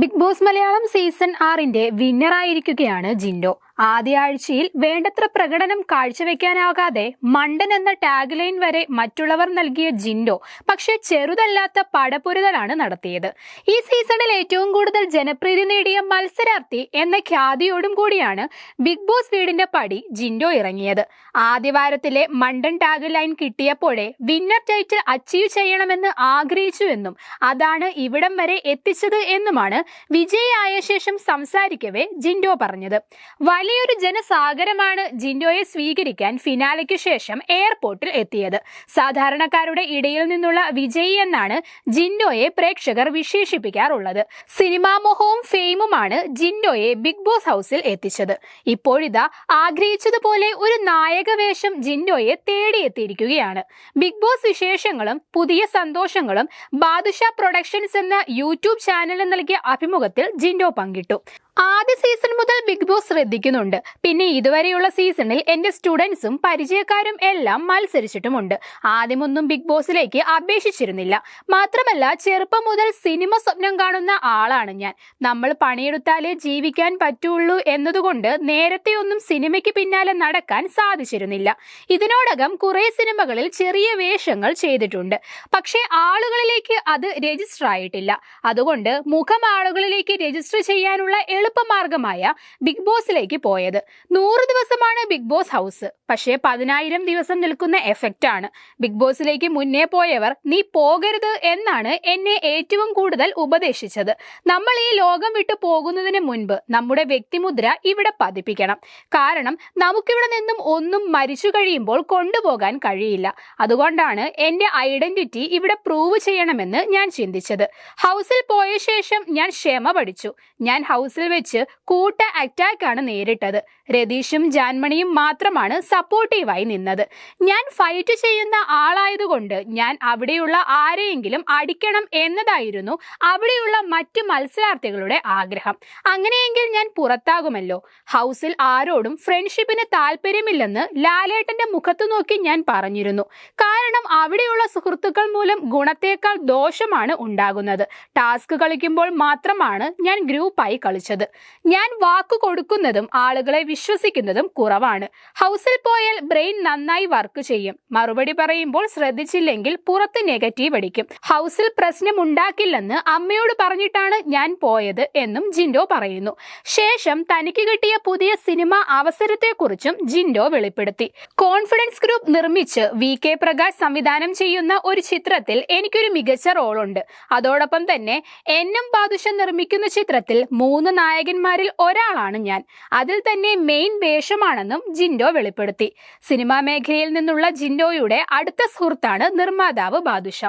Big boss Malayalam season ആറിന്റെ വിന്നറായിരിക്കുകയാണ് ജിൻഡോ. ആദ്യ ആഴ്ചയിൽ വേണ്ടത്ര പ്രകടനം കാഴ്ചവെക്കാനാകാതെ മണ്ടൻ എന്ന ടാഗ് ലൈൻ വരെ മറ്റുള്ളവർ നൽകിയ ജിൻഡോ പക്ഷെ ചെറുതല്ലാത്ത പടപൊരുതലാണ് നടത്തിയത്. ഈ സീസണിൽ ഏറ്റവും കൂടുതൽ ജനപ്രീതി നേടിയ മത്സരാർത്ഥി എന്ന ഖ്യാതിയോടും കൂടിയാണ് ബിഗ് ബോസ് വീടിന്റെ പടി ജിൻഡോ ഇറങ്ങിയത്. ആദ്യ വാരത്തിലെ മണ്ടൻ ടാഗ് ലൈൻ കിട്ടിയപ്പോഴേ വിന്നർ ടൈറ്റിൽ അച്ചീവ് ചെയ്യണമെന്ന് ആഗ്രഹിച്ചുവെന്നും അതാണ് ഇവിടം വരെ എത്തിച്ചത് എന്നുമാണ് വിജയിയായ ശേഷം സംസാരിക്കവേ ജിൻഡോ പറഞ്ഞത്. വലിയൊരു ജനസാഗരമാണ് ജിൻഡോയെ സ്വീകരിക്കാൻ ഫിനാലയ്ക്ക് ശേഷം എയർപോർട്ടിൽ എത്തിയത്. സാധാരണക്കാരുടെ ഇടയിൽ നിന്നുള്ള വിജയി എന്നാണ് ജിൻഡോയെ പ്രേക്ഷകർ വിശേഷിപ്പിക്കാറുള്ളത്. സിനിമാ മോഹവും ഫെയിമുമാണ് ജിൻഡോയെ ബിഗ് ബോസ് ഹൗസിൽ എത്തിച്ചത്. ഇപ്പോഴിതാ ആഗ്രഹിച്ചതുപോലെ ഒരു നായക വേഷം ജിൻഡോയെ തേടിയെത്തിയിരിക്കുകയാണ്. ബിഗ് ബോസ് വിശേഷങ്ങളും പുതിയ സന്തോഷങ്ങളും ബാദുഷ പ്രൊഡക്ഷൻസ് എന്ന യൂട്യൂബ് ചാനലിൽ നൽകിയ അഭിമുഖത്തിൽ ജിൻഡോ പങ്കിട്ടു. ആദ്യ സീസൺ മുതൽ ബിഗ് ബോസ് ശ്രദ്ധിക്കുന്നുണ്ട്. പിന്നെ ഇതുവരെയുള്ള സീസണിൽ എന്റെ സ്റ്റുഡൻസും പരിചയക്കാരും എല്ലാം മത്സരിച്ചിട്ടുമുണ്ട്. ആദ്യമൊന്നും ബിഗ് ബോസിലേക്ക് അപേക്ഷിച്ചിരുന്നില്ല. മാത്രമല്ല ചെറുപ്പം മുതൽ സിനിമ സ്വപ്നം കാണുന്ന ആളാണ് ഞാൻ. നമ്മൾ പണിയെടുത്താലേ ജീവിക്കാൻ പറ്റുള്ളൂ എന്നതുകൊണ്ട് നേരത്തെ ഒന്നും സിനിമയ്ക്ക് പിന്നാലെ നടക്കാൻ സാധിച്ചിരുന്നില്ല. ഇതിനോടകം കുറെ സിനിമകളിൽ ചെറിയ വേഷങ്ങൾ ചെയ്തിട്ടുണ്ട്. പക്ഷേ ആളുകളിലേക്ക് അത് രജിസ്റ്റർ ആയിട്ടില്ല. അതുകൊണ്ട് മുഖം ആളുകളിലേക്ക് രജിസ്റ്റർ ചെയ്യാനുള്ള എളുപ്പമാർഗമായ ബിഗ് ബോസിലേക്ക് പോയത്. നൂറ് ദിവസമാണ് ബിഗ് ബോസ് ഹൗസ്. പക്ഷേ പതിനായിരം ദിവസം നിൽക്കുന്ന എഫക്റ്റ് ആണ്. ബിഗ് ബോസിലേക്ക് മുന്നേ പോയവർ നീ പോകരുത് എന്നാണ് എന്നെ ഏറ്റവും കൂടുതൽ ഉപദേശിച്ചത്. നമ്മൾ ഈ ലോകം വിട്ടു പോകുന്നതിന് മുൻപ് നമ്മുടെ വ്യക്തിമുദ്ര ഇവിടെ പതിപ്പിക്കണം. കാരണം നമുക്കിവിടെ നിന്നും ഒന്നും മരിച്ചു കഴിയുമ്പോൾ കൊണ്ടുപോകാൻ കഴിയില്ല. അതുകൊണ്ടാണ് എന്റെ ഐഡന്റിറ്റി ഇവിടെ പ്രൂവ് ചെയ്യണമെന്ന് ഞാൻ ചിന്തിച്ചത്. ഹൗസിൽ പോയ ശേഷം ഞാൻ ക്ഷമ പഠിച്ചു. ഞാൻ ഹൗസിൽ വെച്ച് കൂട്ട അറ്റാക്കാണ് നേരിട്ടത്. രതീഷും ജാൻമണിയും മാത്രമാണ് സപ്പോർട്ടീവായി നിന്നത്. ഞാൻ ഫൈറ്റ് ചെയ്യുന്ന ആളായതുകൊണ്ട് ഞാൻ അവിടെയുള്ള ആരെയെങ്കിലും അടിക്കണം എന്നതായിരുന്നു അവിടെയുള്ള മറ്റു മത്സരാർത്ഥികളുടെ ആഗ്രഹം. അങ്ങനെയെങ്കിൽ ഞാൻ പുറത്താകുമല്ലോ. ഹൗസിൽ ആരോടും ഫ്രണ്ട്ഷിപ്പിന് താല്പര്യമില്ലെന്ന് ലാലേട്ടന്റെ മുഖത്തു നോക്കി ഞാൻ പറഞ്ഞിരുന്നു. കാരണം അവിടെയുള്ള സുഹൃത്തുക്കൾ മൂലം ഗുണത്തേക്കാൾ ദോഷമാണ് ഉണ്ടാകുന്നത്. ടാസ്ക് കളിക്കുമ്പോൾ മാത്രമാണ് ഞാൻ ഗ്രൂപ്പായി കളിച്ചത്. ഞാൻ വാക്കു കൊടുക്കുന്നതും ആളുകളെ വിശ്വസിക്കുന്നതും കുറവാണ്. ഹൗസിൽ പോയാൽ ബ്രെയിൻ നന്നായി വർക്ക് ചെയ്യും. മറുപടി പറയുമ്പോൾ ശ്രദ്ധിച്ചില്ലെങ്കിൽ പുറത്ത് നെഗറ്റീവ് അടിക്കും. ഹൗസിൽ പ്രശ്നമുണ്ടാക്കില്ലെന്ന് അമ്മയോട് പറഞ്ഞിട്ടാണ് ഞാൻ പോയത് എന്നും ജിൻഡോ പറയുന്നു. ശേഷം തനിക്ക് കിട്ടിയ പുതിയ സിനിമ അവസരത്തെക്കുറിച്ചും ജിൻഡോ വെളിപ്പെടുത്തി. കോൺഫിഡൻസ് ഗ്രൂപ്പ് നിർമ്മിച്ച് വി കെ പ്രകാശ് സംവിധാനം ചെയ്യുന്ന ഒരു ചിത്രത്തിൽ എനിക്കൊരു മികച്ച റോളുണ്ട്. അതോടൊപ്പം തന്നെ എന്നും ബാദുഷ നിർമ്മിക്കുന്ന ചിത്രത്തിൽ മൂന്ന് നായകന്മാരിൽ ഒരാളാണ് ഞാൻ. അതിൽ തന്നെ മെയിൻ വേഷമാണെന്നും ജിൻഡോ വെളിപ്പെടുത്തി. സിനിമാ മേഖലയിൽ നിന്നുള്ള ജിൻഡോയുടെ അടുത്ത സുഹൃത്താണ് നിർമ്മാതാവ് ബാദുഷ.